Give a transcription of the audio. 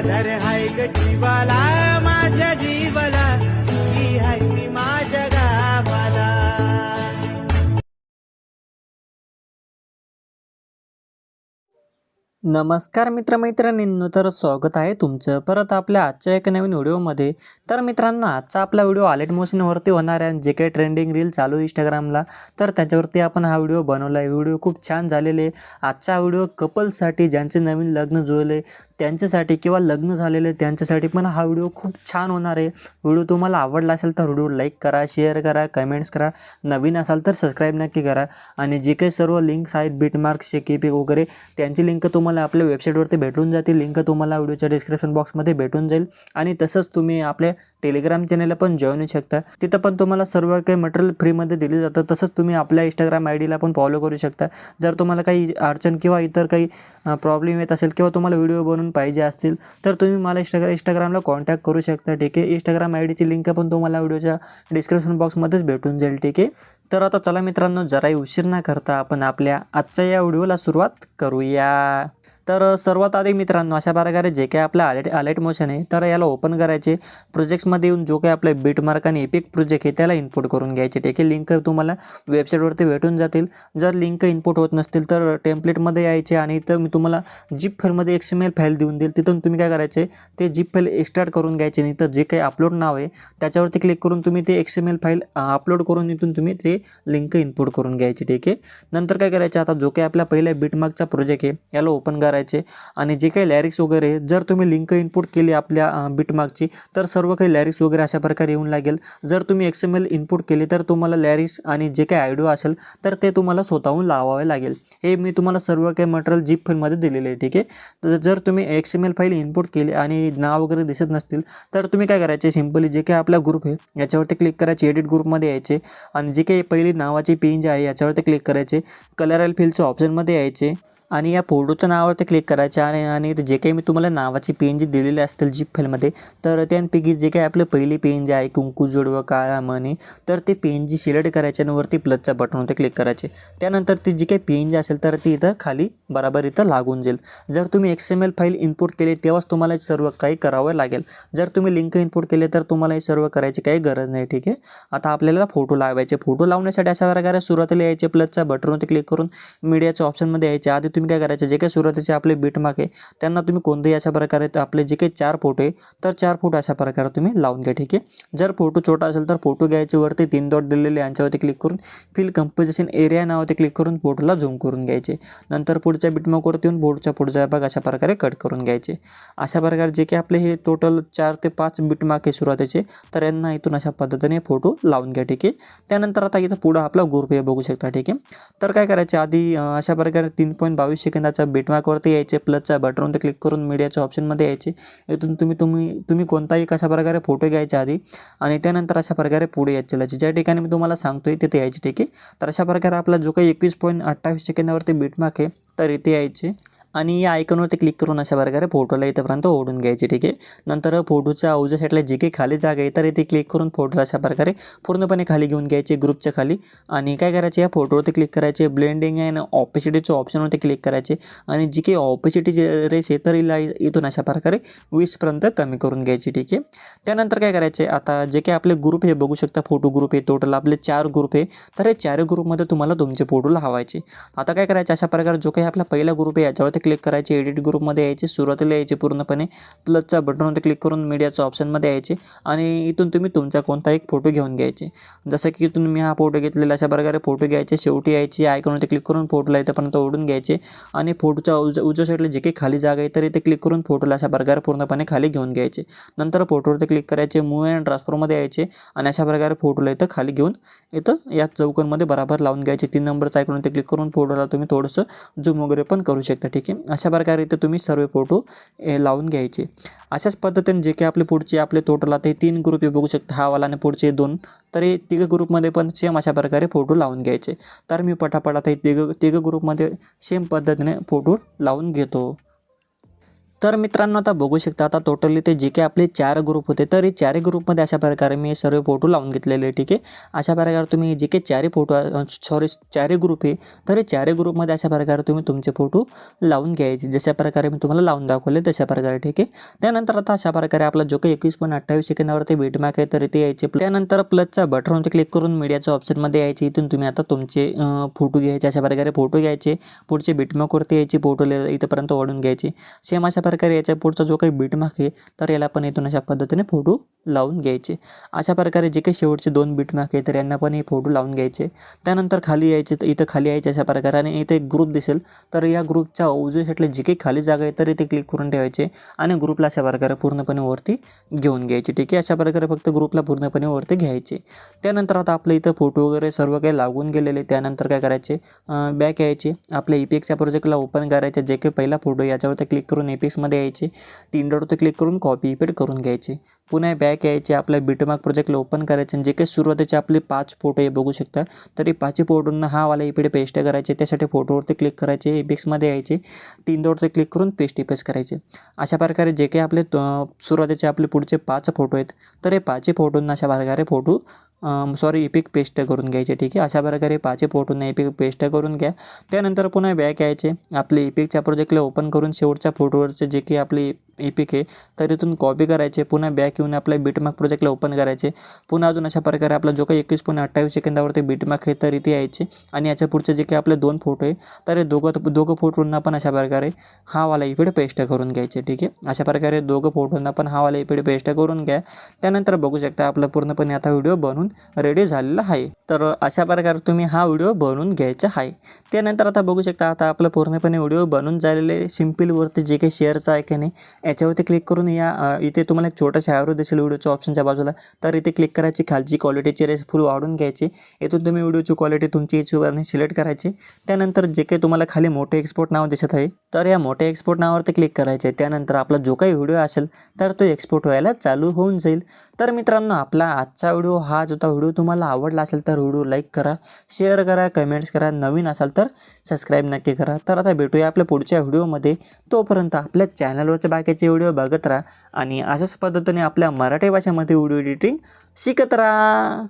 धर हाय ग जीवाला. नमस्कार मित्रमैत्रिणींनो तर स्वागत आहे तुमचं परत आपल्या आजच्या एका नवीन व्हिडिओमध्ये. तर मित्रांनो आजचा आपला व्हिडिओ आलेट मोशनवरती होणार आहे जे काही ट्रेंडिंग रील चालू आहे इंस्टाग्रामला तर त्याच्यावरती आपण हा व्हिडिओ बनवला आहे. व्हिडिओ खूप छान झालेले आहे. आजचा व्हिडिओ कपलसाठी ज्यांचे नवीन लग्न जुळले त्यांच्यासाठी किंवा लग्न झालेले त्यांच्यासाठी पण हा व्हिडिओ खूप छान होणार आहे. व्हिडिओ तुम्हाला आवडला असेल तर व्हिडिओ लाईक करा शेअर करा कमेंट्स करा. नवीन असाल तर सबस्क्राईब नक्की करा. आणि जे काही सर्व लिंक्स आहेत बिटमार्क शेकेपी वगैरे त्यांची लिंक तुम्हाला आपल्या वेबसाईटवरती भेटून जातील. लिंक तुम्हाला व्हिडिओच्या डिस्क्रिप्शन बॉक्समध्ये भेटून जाईल. आणि तसंच तुम्ही आपल्या टेलिग्राम चॅनलला पण जॉईन होऊ शकता. तिथं पण तुम्हाला सर्व काही मटेरियल फ्रीमध्ये दिले जातं. तसंच तुम्ही आपल्या इंस्टाग्राम आय डीला पण फॉलो करू शकता. जर तुम्हाला काही अडचण किंवा इतर काही प्रॉब्लेम येत असेल किंवा तुम्हाला व्हिडिओ बनवून पाहिजे असतील तर तुम्ही मला इंस्टाग्रा इंस्टाग्रामला कॉन्टॅक्ट करू शकता ठीक आहे? इंस्टाग्राम आय डीची लिंक पण तुम्हाला व्हिडिओच्या डिस्क्रिप्शन बॉक्समध्येच भेटून जाईल ठीक आहे? तर आता चला मित्रांनो जराही उशीर न करता आपण आपल्या आजच्या या व्हिडिओला सुरुवात करूया. तर सर्वात आधी मित्रांनो अशा प्रकारे जे काही आपलं आलेट आलेट मोशन आहे तर याला ओपन करायचे. प्रोजेक्ट्समध्ये येऊन जो काही आपले बीटमार्क आणि एपिक प्रोजेक्ट आहे त्याला इनपुट करून घ्यायचे. ठीक आहे लिंक तुम्हाला वेबसाईटवरती भेटून जातील. जर लिंक इनपुट होत नसतील तर टेम्पलेटमध्ये यायचे आणि इथं मी तुम्हाला जीप फाईलमध्ये एक्स एम एल फाईल देऊन देईल. तिथून तुम्ही काय करायचे ते जीप फाईल एक्स्ट्रार्ट करून घ्यायचे. नाही तर जे काही अपलोड नाव आहे त्याच्यावरती क्लिक करून तुम्ही ते X M L file upload करून इथून तुम्ही ते लिंक इनपुट करून घ्यायचे. ठीक आहे नंतर काय करायचं आता जो काही आपला पहिला बीटमार्कचा प्रोजेक्ट आहे याला ओपन करायचे. आणि जे काही लॅरिक्स वगैरे जर तुम्ही लिंक इनपुट केली आपल्या बिटमार्कची तर सर्व काही लॅरिक्स वगैरे अशा प्रकारे येऊन लागेल. जर तुम्ही एक्स एम एल इनपुट केली तर तुम्हाला लॅरिक्स आणि जे काही आयडिओ असेल तर ते तुम्हाला स्वतःहून लावावे लागेल. हे मी तुम्हाला सर्व काही मटेरियल जीप फाईलमध्ये दिलेले आहे ठीक आहे? तर जर तुम्ही X M L file input केली आणि नाव वगैरे दिसत नसतील तर तुम्ही काय करायचे? सिम्पली जे काही आपला ग्रुप आहे याच्यावरती क्लिक करायचे एडिट ग्रुपमध्ये यायचे. आणि जे काही पहिली नावाची पेंज आहे याच्यावरती क्लिक करायचे. कलर अँड फिलच्या ऑप्शनमध्ये यायचे. आणि या फोटोच्या नावावरती क्लिक करायचे आणि आणि जे काही मी तुम्हाला नावाची पेन जी दिलेली असतील जीप फाईलमध्ये तर त्यांपैकी जे काही आपले पहिली पेन जे आहे कुंकू जोडवं काळा मणी तर ते पेन जी सिलेक्ट करायचे आणि वरती प्लसच्या बटनवरती क्लिक करायचे. त्यानंतर ती जी काही पेन जी असेल तर ती इथं खाली बराबर इथं लागून जाईल. जर तुम्ही X M L file input केली तेव्हाच तुम्हाला हे सर्व काही करावं लागेल. जर तुम्ही लिंक इनपुट केले तर तुम्हाला हे सर्व करायची काही गरज नाही ठीक आहे? आता आपल्याला फोटो लावायचे. फोटो लावण्यासाठी अशा प्रकारे सुरुवातीला यायचे प्लसच्या बटनवरती क्लिक करून मीडियाच्या ऑप्शनमध्ये यायचे. आधी तुम्ही काय करायचे? जे काही सुरुवातीचे आपले बीटमार्क आहे त्यांना तुम्ही कोणतेही अशा प्रकारे आपले जे काही चार फोटो आहे तर चार फोटो अशा प्रकारे तुम्ही लावून घ्या ठीक आहे? जर फोटो छोटा असेल तर फोटो घ्यायचे वरती तीन डॉट दिलेले यांच्यावरती क्लिक करून फिल कंपोजिशन एरिया नावावरती क्लिक करून फोटोला झूम करून घ्यायचे. नंतर पुढच्या बीटमार्कवरती येऊन बोर्डच्या पुढचा भाग अशा प्रकारे कट करून घ्यायचे. अशा प्रकारे जे काही आपले हे टोटल चार ते पाच बीटमार्क आहे सुरुवातीचे तर यांना इथून अशा पद्धतीने फोटो लावून घ्या ठीक आहे? त्यानंतर आता इथं पुढं आपला ग्रुप हे बघू शकता ठीक आहे? तर काय करायचे? आधी अशा प्रकारे तीन पॉईंट बावीस सेकंदाचा बीटमार्कवरती यायचे प्लसच्या बटनवरती क्लिक करून मीडियाच्या ऑप्शनमध्ये यायचे. इथून तुम्ही तुम्ही तुम्ही कोणताही कशा प्रकारे फोटो घ्यायचा आधी आणि त्यानंतर अशा प्रकारे पुढे यायचे. लाचे ज्या ठिकाणी मी तुम्हाला सांगतोय तिथे यायचे ठीक आहे? तर अशा प्रकारे आपला जो काही एकवीस पॉईंट अठ्ठावीस सेकंदावरती बीटमार्क आहे तर इथे यायचे. आणि या आयकॉनवरती क्लिक करून अशा प्रकारे फोटोला इथंपर्यंत ओढून घ्यायची ठीक आहे? नंतर फोटोच्या उजव्या साईडला जी काही खाली जागा आहे तर इथे क्लिक करून फोटोला अशा प्रकारे पूर्णपणे खाली घेऊन घ्यायचे ग्रुपच्या खाली. आणि काय करायचे या फोटोवरती क्लिक करायचे ब्लेंडिंग आहे ना ऑपेसिटीच्या ऑप्शनवरती क्लिक करायचे. आणि जी काही ऑपेसिटीची रेस आहे तर हिला इथून अशा प्रकारे वीसपर्यंत कमी करून घ्यायची ठीक आहे? त्यानंतर काय करायचे आता जे काही आपले ग्रुप हे बघू शकता फोटो ग्रुप आहे टोटल आपले चार ग्रुप आहे तर हे चार ग्रुपमध्ये तुम्हाला तुमचे फोटो लावायचे आता काय करायचे अशा प्रकारे जो काही आपला पहिला ग्रुप आहे याच्यावरती क्लिक करायचे एडिट ग्रुपमध्ये यायचे सुरुवातीला यायचे पूर्णपणे. प्लसच्या बटनवरती क्लिक करून मीडियाच्या ऑप्शनमध्ये यायचे. आणि इथून तुम्ही तुमचा कोणता एक फोटो घेऊन घ्यायचे. जसं की इथून मी हा फोटो घेतलेला अशा प्रकारे फोटो घ्यायचे. शेवटी यायचे आयकॉनवरती क्लिक करून फोटोला इथंपर्यंत ओढून घ्यायचे. आणि फोटोच्या उज उजव्या साईडला जे काही खाली जागा आहे तर इथे क्लिक करून फोटोला अशा प्रकारे पूर्णपणे खाली घेऊन घ्यायचे. नंतर फोटोवरती क्लिक करायचे मूव अँड ट्रान्सफरमध्ये यायचे. आणि अशा प्रकारे फोटोला इथं खाली घेऊन इथं या चौकनमध्ये बराबर लावून घ्यायचे. तीन नंबरचा आयकॉनवरती क्लिक करून फोटोला तुम्ही थोडंसं झूम वगैरे पण करू शकता. ठीक आहे अशा प्रकारे इथं तुम्ही सर्व फोटो ए, लावून घ्यायचे. अशाच पद्धतीने जे काही आपले पुढचे आपले टोटल आता हे तीन ग्रुप बघू शकता हा वाला आणि पुढचे दोन. तर हे तिघं ग्रुपमध्ये पण सेम अशा प्रकारे फोटो लावून घ्यायचे. तर मी पटापट आता हे तिघं तिघं ग्रुपमध्ये सेम पद्धतीने फोटो लावून घेतो. तर मित्रांनो आता बघू शकता आता टोटली ते जे काही आपले चार ग्रुप होते तर हे चारही ग्रुपमध्ये अशा प्रकारे मी सर्व फोटो लावून घेतलेले ठीक आहे? अशा प्रकारे तुम्ही जे काही चारही फोटो सॉरी चारही ग्रुप आहे तर हे चारही ग्रुपमध्ये अशा प्रकारे तुम्ही तुमचे फोटो लावून घ्यायचे जशा प्रकारे मी तुम्हाला लावून दाखवले तशा प्रकारे ठीक आहे? त्यानंतर आता अशा प्रकारे आपला जो काही एकवीस पॉईंट अठ्ठावीस सेकंदावरती बीटमॅक आहे तर इथे यायचे. त्यानंतर प्लसचा बटनवरती क्लिक करून मीडियाच्या ऑप्शनमध्ये यायचे. इथून तुम्ही आता तुमचे फोटो घ्यायचे अशा प्रकारे फोटो घ्यायचे. पुढचे बीटमॅकवरती यायचे फोटो इथंपर्यंत वाढून घ्यायचे. सेम अशा प्रकारे याच्या पुढचा जो काही बीटमार्क आहे तर याला पण इथून अशा पद्धतीने फोटो लावून घ्यायचे. अशा प्रकारे जे काही शेवटचे दोन बीटमार्क आहे तर यांना पण हे फोटो लावून घ्यायचे. त्यानंतर खाली यायचे तर इथं खाली यायचे अशा प्रकारे आणि इथे एक ग्रुप दिसेल. तर या ग्रुपच्या उजव्या साईडला जी काही खाली जागा आहे तर इथे क्लिक करून ठेवायचे आणि ग्रुपला अशा प्रकारे पूर्णपणे वरती घेऊन घ्यायचे ठीक आहे? अशा प्रकारे फक्त ग्रुपला पूर्णपणे वरती घ्यायचे. त्यानंतर आता आपलं इथं फोटो वगैरे सर्व काही लागून गेलेले त्यानंतर काय करायचे? बॅक यायचे. आपल्या इपिक्सच्या प्रोजेक्टला ओपन करायचे. जे काही पहिला फोटो याच्यावरती क्लिक करून एपिक्समध्ये यायचे. तीन डॉटवरती क्लिक करून कॉपी पेड करून घ्यायचे. पुन्हा बॅक यायचे आपल्या बीटमार्क प्रोजेक्टला ओपन करायचे आणि जे काही सुरुवातीचे आपले पाच फोटो हे बघू शकता. तरी पाचही फोटोंना हा वाला इकडे पेस्ट करायचे त्यासाठी फोटोवरती क्लिक करायचे एपिक्समध्ये यायचे तीन डॉटवरती क्लिक करून पेस्ट इपेस करायचे. अशा प्रकारे जे काही आपले सुरुवातीचे आपले पुढचे पाच फोटो आहेत तर हे पाचही फोटोंना अशा प्रकारे फोटो सॉरी इपिक पेस्ट करून घ्यायचे ठीक आहे? अशा प्रकारे पाचही फोटोंना इपिक पेस्ट करून घ्या. त्यानंतर पुन्हा बॅक यायचे आपले इपिकच्या प्रोजेक्टला ओपन करून शेवटच्या फोटोवरचे जे काही आपले इपिक आहे. तर इथून कॉपी करायचे पुन्हा बॅक येऊन आपल्या बीटमार्क प्रोजेक्टला ओपन करायचे. पुन्हा अजून अशा प्रकारे आपला जो काही एकवीस पॉईंट अठ्ठावीस सेकंदावरती बीटमार्क हे तर इथे यायचे. आणि याच्या पुढचे जे काही आपले दोन फोटो आहे तर हे दोघं दोघं फोटोंना पण अशा प्रकारे हा वाला इपिड पेस्ट करून घ्यायचे ठीक आहे? अशा प्रकारे दोघं फोटोंना पण हा वाला इपिड पेस्ट करून घ्या. त्यानंतर बघू शकता आपला पूर्णपणे आता व्हिडिओ बनवून रेडी झालेला आहे. तर अशा प्रकारे तुम्ही हा व्हिडिओ बनवून घ्यायचा आहे. त्यानंतर आता बघू शकता आता आपलं पूर्णपणे व्हिडिओ बनून झालेले सिम्पलवरती जे काही शेअरचं आहे की नाही याच्यावरती क्लिक करून या इथे तुम्हाला एक छोटासा ॲरो दिसेल व्हिडिओच्या ऑप्शनच्या बाजूला. तर इथे क्लिक करायची खालची क्वालिटीची रेस फुल वाढून घ्यायची. इथून तुम्ही व्हिडिओची क्वालिटी तुमची हिशोबाने सिलेक्ट करायची. त्यानंतर जे काही तुम्हाला खाली मोठे एक्सपोर्ट नाव दिसत आहे तर या मोठ्या एक्सपोर्ट नावावरती क्लिक करायचे. त्यानंतर आपला जो काही व्हिडिओ असेल तर तो एक्सपोर्ट व्हायला चालू होऊन जाईल. तर मित्रांनो आपला आजचा व्हिडिओ हा जो व्हिडिओ तुम्हाला आवडला असेल तर व्हिडिओ लाईक करा शेअर करा कमेंट्स करा. नवीन असाल तर सबस्क्राईब नक्की करा. तर आता भेटूया आपल्या पुढच्या व्हिडिओमध्ये. तोपर्यंत आपल्या चॅनलवरचे बाकीचे व्हिडिओ बघत राहा आणि अशाच पद्धतीने आपल्या मराठी भाषेमध्ये व्हिडिओ एडिटिंग शिकत राहा.